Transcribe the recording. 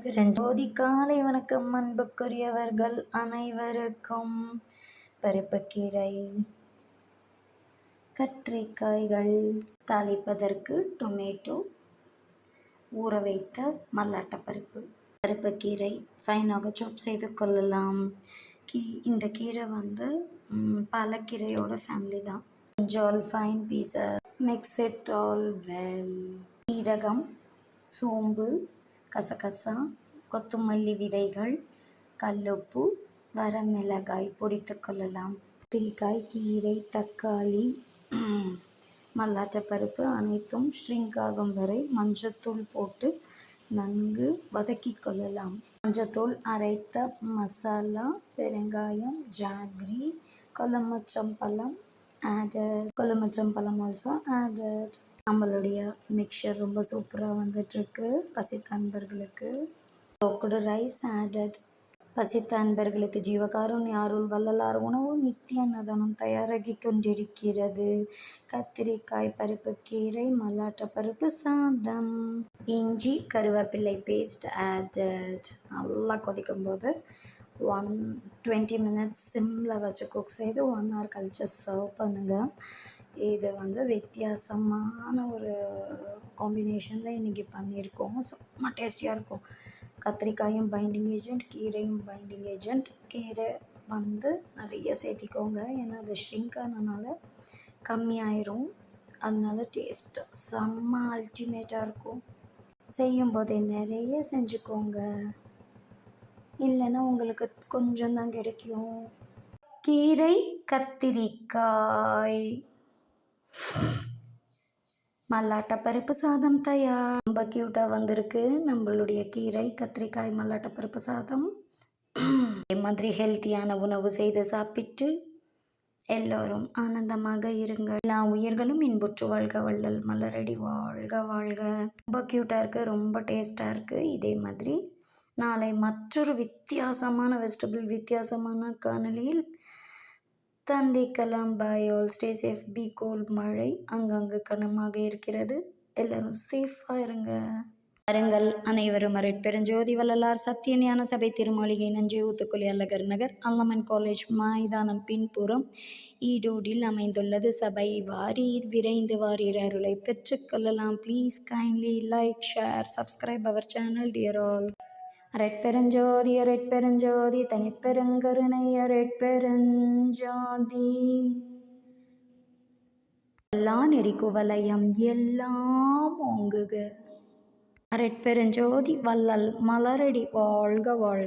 அரைப்பெருஞ்சோதி காலை வணக்கம் அன்புக்குரியவர்கள் அனைவருக்கும் பருப்புக்கீரை கத்திரிக்காய்கள் தாளிப்பதற்கு டொமேட்டோ ஊற வைத்த மல்லாட்டப்பருப்பு பருப்புக்கீரை ஃபைனாக சாப் செய்து கொள்ளலாம். கீ இந்த கீரை வந்து பாலக்கீரையோட ஃபேமிலி தான். ஜால் ஃபைன் பீஸை மிக்ஸ் இட் ஆல் வெல் சீரகம் சோம்பு கசகசா கொத்தமல்லி விதைகள் கல்லுப்பு வரமிளகாய் பொடித்து கொள்ளலாம். கத்திரிக்காய் கீரை தக்காளி மல்லாட்டப்பருப்பு அனைத்தும் ஷ்ரிங்க் ஆகும் வரை மஞ்சத்தூள் போட்டு நன்கு வதக்கி கொள்ளலாம். மஞ்சத்தூள் அரைத்த மசாலா பெருங்காயம் ஜாக்ரி கொலமச்சம்பழம் ஆடட் கொலமச்சம்பழம் ஆல்சோ ஆடட் நம்மளுடைய மிக்சர் ரொம்ப சூப்பராக வந்துட்டுருக்கு. பசித்த அன்பர்களுக்கு கோக்குடு ரைஸ் ஆடட் பசித்த அன்பர்களுக்கு ஜீவகாருண்ய அருள் வள்ளலார் உணவு நித்திய அன்னதானம் தயாராகி கொண்டிருக்கிறது. கத்திரிக்காய் பருப்பு கீரை மல்லாட்ட பருப்பு சாதம். இஞ்சி கருவேப்பிலை பேஸ்ட் ஆடட் நல்லா கொதிக்கும் போது ஒன் டுவெண்ட்டி மினிட்ஸ் சிம்மில் வச்சு குக் செய்து ஒன் ஹவர் கழிச்சு சர்வ் பண்ணுங்கள் இது வந்து வித்தியாசமான ஒரு காம்பினேஷனில் இன்றைக்கி பண்ணியிருக்கோம். செம்ம டேஸ்டியாக இருக்கும். கத்திரிக்காயும் பைண்டிங் ஏஜென்ட் கீரையும் பைண்டிங் ஏஜென்ட் கீரை வந்து நிறைய சேர்த்திக்கோங்க. ஏன்னா அது ஷ்ரிங்க் ஆனதுனால கம்மியாயிரும். அதனால டேஸ்ட் செம்ம அல்டிமேட்டாக இருக்கும். செய்யும்போதே நிறைய செஞ்சுக்கோங்க. இல்லைன்னா உங்களுக்கு கொஞ்சம் தான் கிடைக்கும். கீரை கத்திரிக்காய். மல்லாட்ட பருப்பு சாதம் தயார். ரொம்ப க்யூட்டாக வந்திருக்கு. நம்மளுடைய கீரை கத்திரிக்காய் மல்லாட்ட பருப்பு சாதம். இதே மாதிரி ஹெல்த்தியான உணவு செய்து சாப்பிட்டு எல்லோரும் ஆனந்தமாக இருங்கள். எல்லா உயிர்களும் இன்புற்று வாழ்க வள்ளல் மலரடி வாழ்க வாழ்க. ரொம்ப க்யூட்டாக இருக்குது ரொம்ப டேஸ்ட்டாக இருக்குது இதே மாதிரி நாளை மற்றொரு வித்தியாசமான வெஜிடபிள் வித்தியாசமான காணொலியில் தந்திக்கலாம் bye all stay safe be cool மழை அங்கங்கு கனமாக இருக்கிறது. எல்லாரும் சேஃபாக இருங்க. பாருங்கள் அனைவரும் அரைப்பெருஞ்சோதி வள்ளலார் சத்திய ஞான சபை திருமாளிகை நஞ்சை ஊத்துக்குழி அல்லகர் நகர் அல்லமன் காலேஜ் மைதானம் பின்புறம் ஈரோடில் அமைந்துள்ளது. சபை வாரீர் விரைந்து வாரீர் அருளை பெற்றுக்கொள்ளலாம் please kindly like share subscribe our channel dear all அரட்பெருஞ்சோதி அரட்பெருஞ்சோதி தனிப்பெருங்கருணை அரட்பெருஞ்சோதி எல்லா நெறிக்குவலயம் எல்லாம் ஓங்குக. அரட்பெருஞ்சோதி வள்ளல் மலரடி வாழ்க வாழ்க.